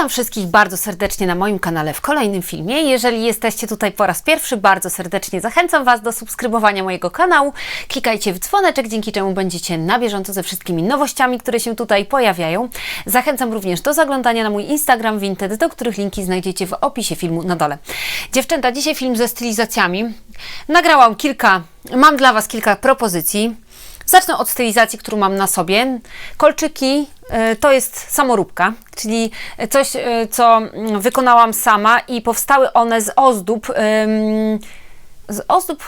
Witam wszystkich bardzo serdecznie na moim kanale w kolejnym filmie. Jeżeli jesteście tutaj po raz pierwszy, bardzo serdecznie zachęcam Was do subskrybowania mojego kanału. Klikajcie w dzwoneczek, dzięki czemu będziecie na bieżąco ze wszystkimi nowościami, które się tutaj pojawiają. Zachęcam również do zaglądania na mój Instagram Vinted, do których linki znajdziecie w opisie filmu na dole. Dziewczęta, dzisiaj film ze stylizacjami. Nagrałam kilka, mam dla Was kilka propozycji. Zacznę od stylizacji, którą mam na sobie. Kolczyki e, to jest samoróbka, czyli coś, e, co wykonałam sama i powstały one z ozdób, z ozdób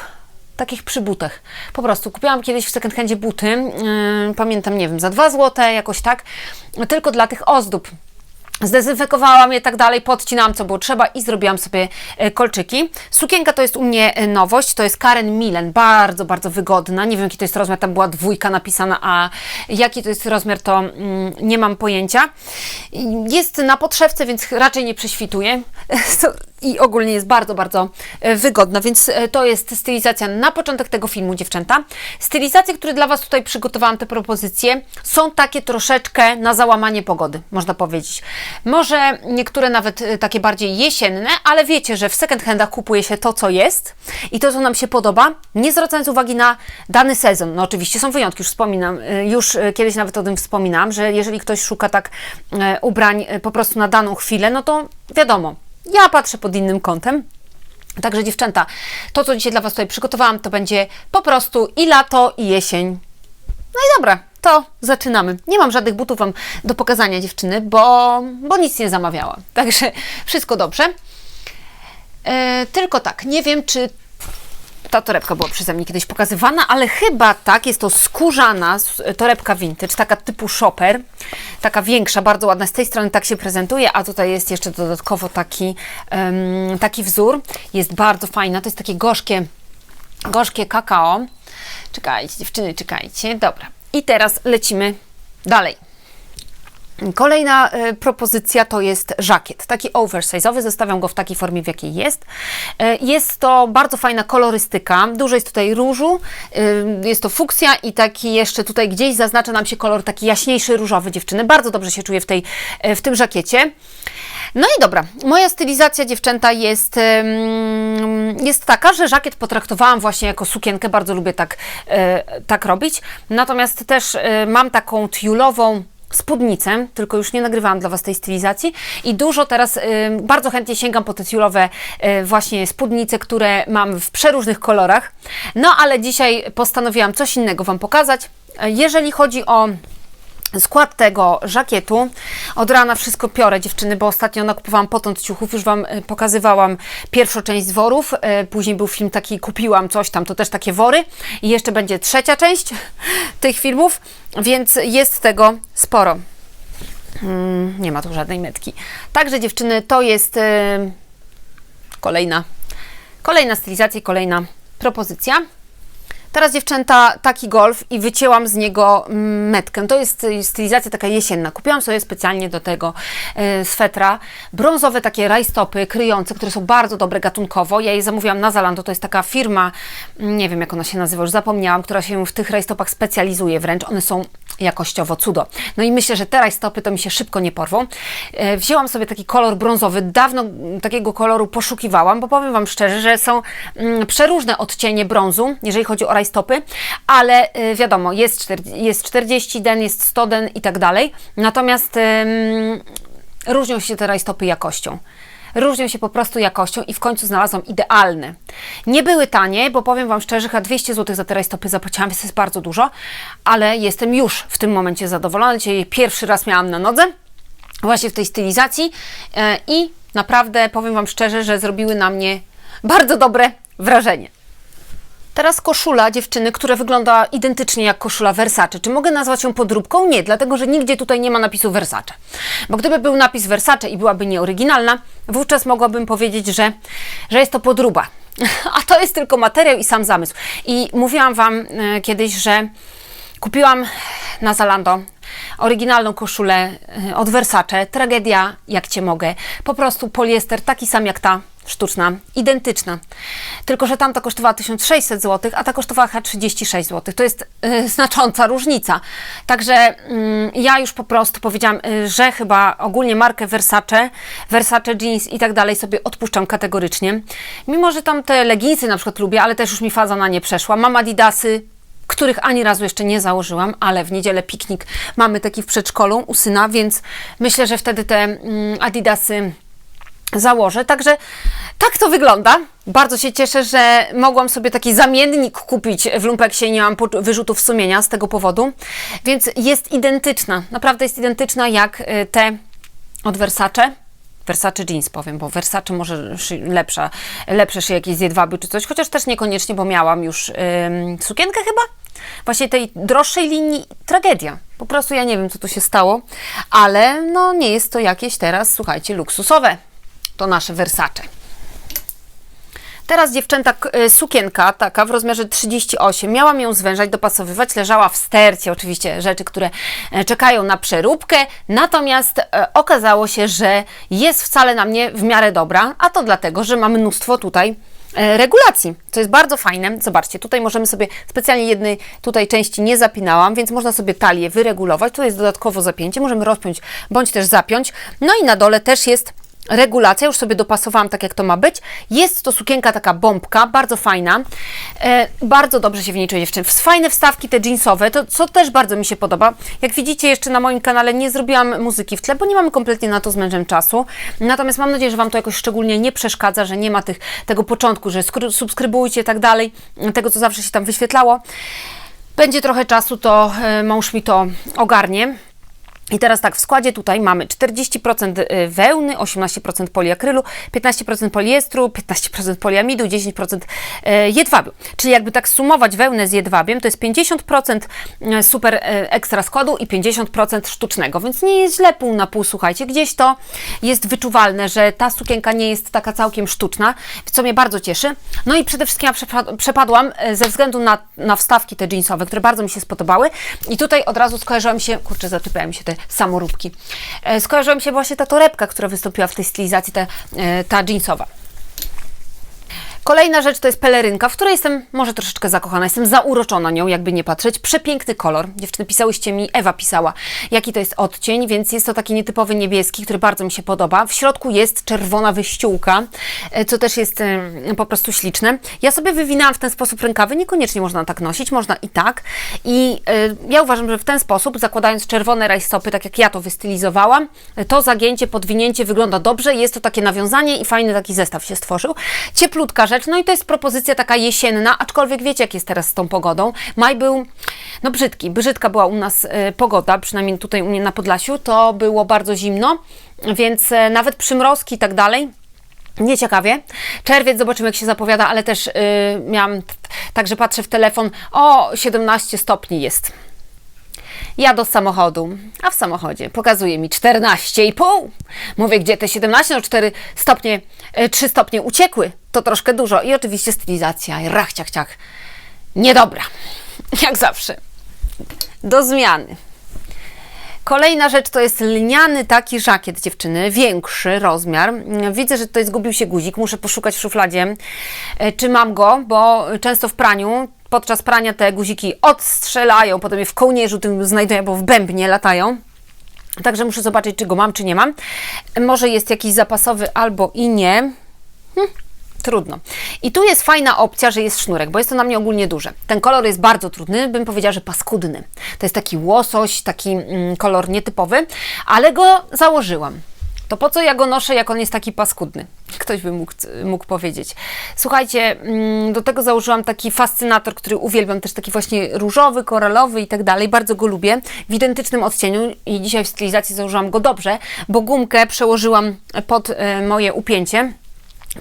takich przy butach. Po prostu kupiłam kiedyś w second handzie buty, pamiętam, nie wiem, za 2 zł, jakoś tak, tylko dla tych ozdób. Zdezynfekowałam je tak dalej, podcinałam co było trzeba i zrobiłam sobie e, kolczyki. Sukienka to jest u mnie e, nowość, to jest Karen Millen, bardzo, bardzo wygodna. Nie wiem jaki to jest rozmiar, tam była dwójka napisana, a jaki to jest rozmiar to mm, nie mam pojęcia. Jest na podszewce, więc raczej nie prześwituje i ogólnie jest bardzo, bardzo e, wygodna, więc e, to jest stylizacja na początek tego filmu, dziewczęta. Stylizacje, które dla Was tutaj przygotowałam, te propozycje, są takie troszeczkę na załamanie pogody, można powiedzieć. Może niektóre nawet e, takie bardziej jesienne, ale wiecie, że w second handach kupuje się to, co jest i to, co nam się podoba, nie zwracając uwagi na dany sezon. No oczywiście są wyjątki, już wspominam, już kiedyś nawet o tym wspominam, że jeżeli ktoś szuka tak ubrań po prostu na daną chwilę, no to wiadomo, ja patrzę pod innym kątem. Także dziewczęta, to co dzisiaj dla Was tutaj przygotowałam, to będzie po prostu i lato, i jesień. No i dobra, to zaczynamy. Nie mam żadnych butów Wam do pokazania dziewczyny, bo, bo nic nie zamawiałam. Także wszystko dobrze. E, tylko tak, nie wiem, czy ta torebka była przeze mnie kiedyś pokazywana, ale chyba tak, jest to skórzana torebka vintage, taka typu shopper, taka większa, bardzo ładna, z tej strony tak się prezentuje, a tutaj jest jeszcze dodatkowo taki, um, taki wzór, jest bardzo fajna, to jest takie gorzkie, gorzkie kakao. Czekajcie dziewczyny, czekajcie, dobra. I teraz lecimy dalej. Kolejna y, propozycja to jest żakiet, taki oversize'owy, zostawiam go w takiej formie, w jakiej jest. Y, jest to bardzo fajna kolorystyka, dużo jest tutaj różu, y, jest to fuksja i taki jeszcze tutaj gdzieś zaznacza nam się kolor taki jaśniejszy różowy dziewczyny. Bardzo dobrze się czuję w, tej, w tym żakiecie. No i dobra, moja stylizacja dziewczęta jest, jest taka, że żakiet potraktowałam właśnie jako sukienkę, bardzo lubię tak, tak robić. Natomiast też mam taką tiulową spódnicę, tylko już nie nagrywałam dla Was tej stylizacji i dużo teraz, y, bardzo chętnie sięgam po te ciulowe y, właśnie spódnice, które mam w przeróżnych kolorach. No ale dzisiaj postanowiłam coś innego Wam pokazać. Jeżeli chodzi o skład tego żakietu. Od rana wszystko piorę dziewczyny, bo ostatnio nakupowałam potąd ciuchów, już Wam y, pokazywałam pierwszą część z y, później był film taki kupiłam coś tam, to też takie wory i jeszcze będzie trzecia część tych filmów, więc jest tego sporo. Hmm, nie ma tu żadnej metki. Także dziewczyny, to jest yy, kolejna, kolejna stylizacja, kolejna propozycja. Teraz dziewczęta taki golf i wycięłam z niego mm, metkę. To jest stylizacja taka jesienna. Kupiłam sobie specjalnie do tego e, swetra brązowe takie rajstopy kryjące, które są bardzo dobre gatunkowo. Ja je zamówiłam na Zalando. To jest taka firma, mm, nie wiem jak ona się nazywa, już zapomniałam, która się w tych rajstopach specjalizuje wręcz. One są jakościowo cudo. No i myślę, że te rajstopy to mi się szybko nie porwą. E, wzięłam sobie taki kolor brązowy. Dawno takiego koloru poszukiwałam, bo powiem Wam szczerze, że są przeróżne odcienie brązu, jeżeli chodzi o rajstopy, ale y, wiadomo, jest, 40, jest 40 den, jest 100 den i tak dalej. Natomiast różnią się te rajstopy jakością różnią się po prostu jakością i w końcu znalazłam idealne. Nie były tanie, bo powiem Wam szczerze, chyba 200 zł za te rajstopy zapłaciłam, więc jest bardzo dużo, ale jestem już w tym momencie zadowolona. Dzisiaj pierwszy raz miałam na nodze, właśnie w tej stylizacji e, i naprawdę powiem Wam szczerze, że zrobiły na mnie bardzo dobre wrażenie. Teraz koszula dziewczyny, która wygląda identycznie jak koszula Versace. Czy mogę nazwać ją podróbką? Nie, dlatego że nigdzie tutaj nie ma napisu Versace. Bo gdyby był napis Versace i byłaby nieoryginalna, wówczas mogłabym powiedzieć, że, że jest to podróba. A to jest tylko materiał i sam zamysł. I mówiłam Wam e, kiedyś, że kupiłam na Zalando oryginalną koszulę e, od Versace. Tragedia, jak Cię mogę. Po prostu poliester taki sam jak ta sztuczna, identyczna. Tylko, że tamta kosztowała 1600 zł, a ta kosztowała chyba 36 zł. To jest y, znacząca różnica. Także y, ja już po prostu powiedziałam, y, że chyba ogólnie markę Versace, Versace Jeans i tak dalej sobie odpuszczam kategorycznie. Mimo, że tam te leginsy na przykład lubię, ale też już mi faza na nie przeszła. Mam Adidasy, których ani razu jeszcze nie założyłam, ale w niedzielę piknik mamy taki w przedszkolu u syna, więc myślę, że wtedy te mm, Adidasy założę. Także tak to wygląda. Bardzo się cieszę, że mogłam sobie taki zamiennik kupić w Lumpeksie nie mam wyrzutów sumienia z tego powodu. Więc jest identyczna, naprawdę jest identyczna jak y, te od Versace. Versace jeans powiem, bo Versace może lepsza, lepsze szyje jakieś z jedwabiu czy coś, chociaż też niekoniecznie, bo miałam już ym, sukienkę chyba. Właśnie tej droższej linii tragedia. Po prostu ja nie wiem, co tu się stało, ale no nie jest to jakieś teraz, słuchajcie, luksusowe. To nasze Versace. Teraz dziewczęta, y, sukienka taka w rozmiarze 38, miałam ją zwężać, dopasowywać, leżała w stercie, oczywiście rzeczy, które e, czekają na przeróbkę, natomiast e, okazało się, że jest wcale na mnie w miarę dobra, a to dlatego, że mam mnóstwo tutaj e, regulacji, co jest bardzo fajne. Zobaczcie, tutaj możemy sobie, specjalnie jednej tutaj części nie zapinałam, więc można sobie talię wyregulować. Tu jest dodatkowo zapięcie, możemy rozpiąć bądź też zapiąć. No i na dole też jest regulacja, już sobie dopasowałam tak jak to ma być. Jest to sukienka taka bombka, bardzo fajna. E, bardzo dobrze się w niej czuję dziewczyny. Fajne wstawki te jeansowe, to co też bardzo mi się podoba. Jak widzicie jeszcze na moim kanale nie zrobiłam muzyki w tle, bo nie mamy kompletnie na to z mężem czasu. Natomiast mam nadzieję, że Wam to jakoś szczególnie nie przeszkadza, że nie ma tych, tego początku, że subskrybujcie i tak dalej, tego co zawsze się tam wyświetlało. Będzie trochę czasu, to e, mąż mi to ogarnie. I teraz tak, w składzie tutaj mamy 40% y, wełny, 18% poliakrylu, 15% poliestru, 15% poliamidu, 10% y, jedwabiu. Czyli jakby tak sumować wełnę z jedwabiem, to jest 50% y, super ekstra składu i 50% sztucznego, więc nie jest źle pół na pół, słuchajcie. Gdzieś to jest wyczuwalne, że ta sukienka nie jest taka całkiem sztuczna, co mnie bardzo cieszy. No i przede wszystkim ja przepadłam ze względu na, na wstawki te jeansowe, które bardzo mi się spodobały i tutaj od razu skojarzyłam się, kurczę, zaczepiają się te samoróbki. E, skojarzyła mi się właśnie ta torebka, która wystąpiła w tej stylizacji, ta, e, ta jeansowa. Kolejna rzecz to jest pelerynka, w której jestem może troszeczkę zakochana, jestem zauroczona nią, jakby nie patrzeć. Przepiękny kolor. Dziewczyny pisałyście mi, Ewa pisała, jaki to jest odcień, więc jest to taki nietypowy niebieski, który bardzo mi się podoba. W środku jest czerwona wyściółka, e, co też jest e, po prostu śliczne. Ja sobie wywinęłam w ten sposób rękawy, niekoniecznie można tak nosić, można i tak. I e, ja uważam, że w ten sposób, zakładając czerwone rajstopy, tak jak ja to wystylizowałam, to zagięcie, podwinięcie wygląda dobrze, jest to takie nawiązanie i fajny taki zestaw się stworzył. Cieplutka rzecz. No i to jest propozycja taka jesienna, aczkolwiek wiecie, jak jest teraz z tą pogodą. Maj był, no brzydki, brzydka była u nas y, pogoda, przynajmniej tutaj u mnie na Podlasiu, to było bardzo zimno, więc y, nawet przymrozki i tak dalej. Nieciekawie. Czerwiec, zobaczymy jak się zapowiada, ale też yy, miałam, także patrzę w telefon, o 17 stopni jest. Ja do samochodu, a w samochodzie pokazuje mi 14,5. Mówię, gdzie te 17, no 4 stopnie, 3 e, stopnie uciekły. To troszkę dużo. I oczywiście stylizacja, rach, ciach, ciach. Niedobra. Jak zawsze. Do zmiany. Kolejna rzecz to jest lniany taki żakiet dziewczyny, większy rozmiar. Widzę, że tutaj zgubił się guzik, muszę poszukać w szufladzie, e, czy mam go, bo często w praniu podczas prania te guziki odstrzelają, potem je w kołnierzu tym znajdują, bo w bębnie latają. Także muszę zobaczyć, czy go mam, czy nie mam. Może jest jakiś zapasowy albo i nie. Hm, trudno. I tu jest fajna opcja, że jest sznurek, bo jest to na mnie ogólnie duże. Ten kolor jest bardzo trudny, bym powiedziała, że paskudny. To jest taki łosoś, taki mm, kolor nietypowy, ale go założyłam to po co ja go noszę, jak on jest taki paskudny? Ktoś by mógł, mógł powiedzieć. Słuchajcie, mm, do tego założyłam taki fascynator, który uwielbiam, też taki właśnie różowy, koralowy i tak dalej. Bardzo go lubię, w identycznym odcieniu i dzisiaj w stylizacji założyłam go dobrze, bo gumkę przełożyłam pod e, moje upięcie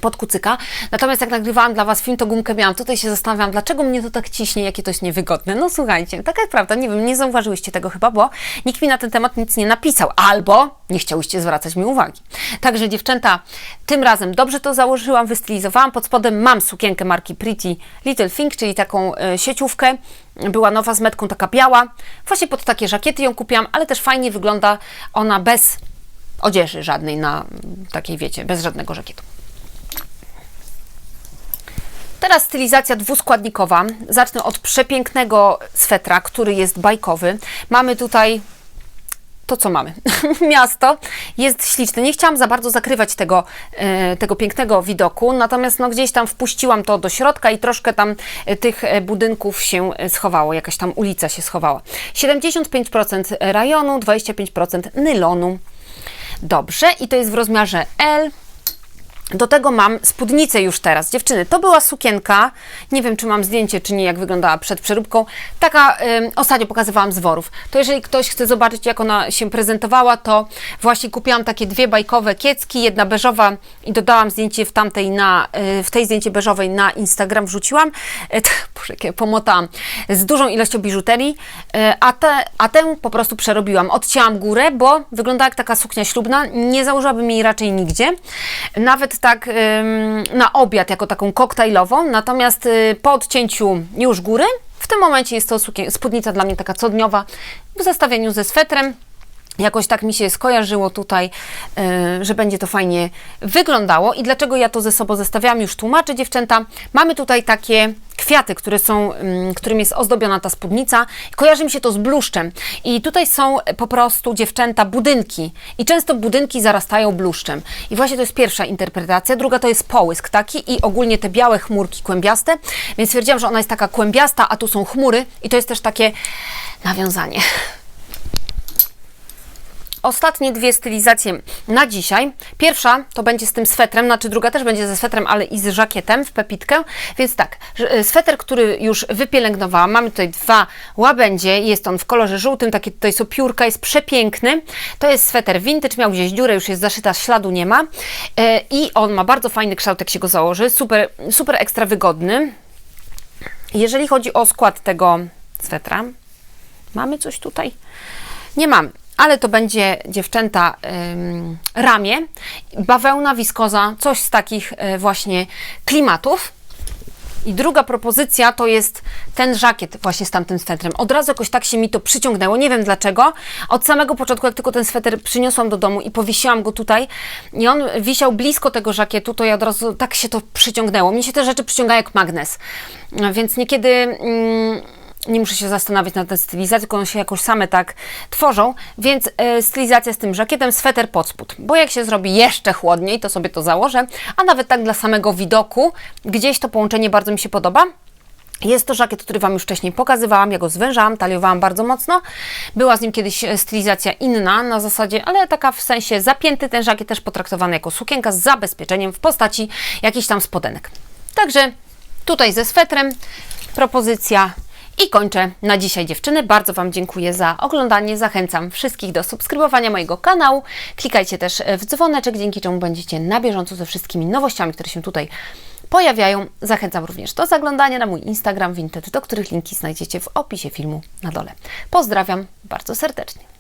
pod kucyka. Natomiast jak nagrywałam dla Was film, to gumkę miałam. Tutaj się zastanawiam, dlaczego mnie to tak ciśnie, jakie to jest niewygodne. No słuchajcie, taka jest prawda. Nie wiem, nie zauważyłyście tego chyba, bo nikt mi na ten temat nic nie napisał. Albo nie chciałyście zwracać mi uwagi. Także dziewczęta, tym razem dobrze to założyłam, wystylizowałam. Pod spodem mam sukienkę marki Pretty Little Thing, czyli taką e, sieciówkę. Była nowa z metką, taka biała. Właśnie pod takie żakiety ją kupiłam, ale też fajnie wygląda ona bez odzieży żadnej na takiej, wiecie, bez żadnego żakietu. Teraz stylizacja dwuskładnikowa. Zacznę od przepięknego swetra, który jest bajkowy. Mamy tutaj to, co mamy. Miasto jest śliczne. Nie chciałam za bardzo zakrywać tego, e, tego pięknego widoku, natomiast no, gdzieś tam wpuściłam to do środka i troszkę tam e, tych e, budynków się schowało, jakaś tam ulica się schowała. 75% rajonu, 25% nylonu. Dobrze, i to jest w rozmiarze L. Do tego mam spódnicę już teraz. Dziewczyny, to była sukienka. Nie wiem, czy mam zdjęcie, czy nie, jak wyglądała przed przeróbką. Taka ostatnio pokazywałam z worów. To jeżeli ktoś chce zobaczyć, jak ona się prezentowała, to właśnie kupiłam takie dwie bajkowe kiecki, jedna beżowa i dodałam zdjęcie w tamtej na, y, w tej zdjęcie beżowej na Instagram wrzuciłam. Y, pomotałam. Z dużą ilością biżuterii, y, a, te, a tę po prostu przerobiłam. Odcięłam górę, bo wyglądała jak taka suknia ślubna. Nie założyłabym jej raczej nigdzie. Nawet tak na obiad, jako taką koktajlową, natomiast y, po odcięciu już góry, w tym momencie jest to spódnica dla mnie taka codniowa, w zestawieniu ze swetrem. Jakoś tak mi się skojarzyło tutaj, y, że będzie to fajnie wyglądało. I dlaczego ja to ze sobą zestawiałam, już tłumaczę dziewczęta. Mamy tutaj takie kwiaty, które są, ym, którym jest ozdobiona ta spódnica. Kojarzy mi się to z bluszczem. I tutaj są po prostu dziewczęta budynki. I często budynki zarastają bluszczem. I właśnie to jest pierwsza interpretacja. Druga to jest połysk taki i ogólnie te białe chmurki kłębiaste. Więc stwierdziłam, że ona jest taka kłębiasta, a tu są chmury. I to jest też takie nawiązanie. Ostatnie dwie stylizacje na dzisiaj. Pierwsza to będzie z tym swetrem, znaczy druga też będzie ze swetrem, ale i z żakietem w pepitkę. Więc tak, e, sweter, który już wypielęgnowałam. Mamy tutaj dwa łabędzie. Jest on w kolorze żółtym, takie tutaj są piórka, jest przepiękny. To jest sweter vintage, miał gdzieś dziurę, już jest zaszyta, śladu nie ma. E, I on ma bardzo fajny kształt, jak się go założy. Super, super ekstra wygodny. Jeżeli chodzi o skład tego swetra, mamy coś tutaj? Nie mamy, ale to będzie dziewczęta ramię, bawełna, wiskoza, coś z takich y, właśnie klimatów. I druga propozycja to jest ten żakiet właśnie z tamtym swetrem. Od razu jakoś tak się mi to przyciągnęło, nie wiem dlaczego. Od samego początku, jak tylko ten sweter przyniosłam do domu i powiesiłam go tutaj i on wisiał blisko tego żakietu, to ja od razu tak się to przyciągnęło. Mnie się te rzeczy przyciągają jak magnes. Więc niekiedy... Mm, nie muszę się zastanawiać nad tą stylizacją, tylko one się jakoś same tak tworzą, więc e, stylizacja z tym żakietem, sweter pod spód, bo jak się zrobi jeszcze chłodniej, to sobie to założę, a nawet tak dla samego widoku, gdzieś to połączenie bardzo mi się podoba. Jest to żakiet, który Wam już wcześniej pokazywałam, ja go zwężałam, taliowałam bardzo mocno. Była z nim kiedyś e, stylizacja inna na zasadzie, ale taka w sensie zapięty ten żakiet, też potraktowany jako sukienka z zabezpieczeniem w postaci jakichś tam spodenek. Także tutaj ze swetrem propozycja i kończę na dzisiaj dziewczyny. Bardzo Wam dziękuję za oglądanie. Zachęcam wszystkich do subskrybowania mojego kanału. Klikajcie też w dzwoneczek, dzięki czemu będziecie na bieżąco ze wszystkimi nowościami, które się tutaj pojawiają. Zachęcam również do zaglądania na mój Instagram Vinted, do których linki znajdziecie w opisie filmu na dole. Pozdrawiam bardzo serdecznie.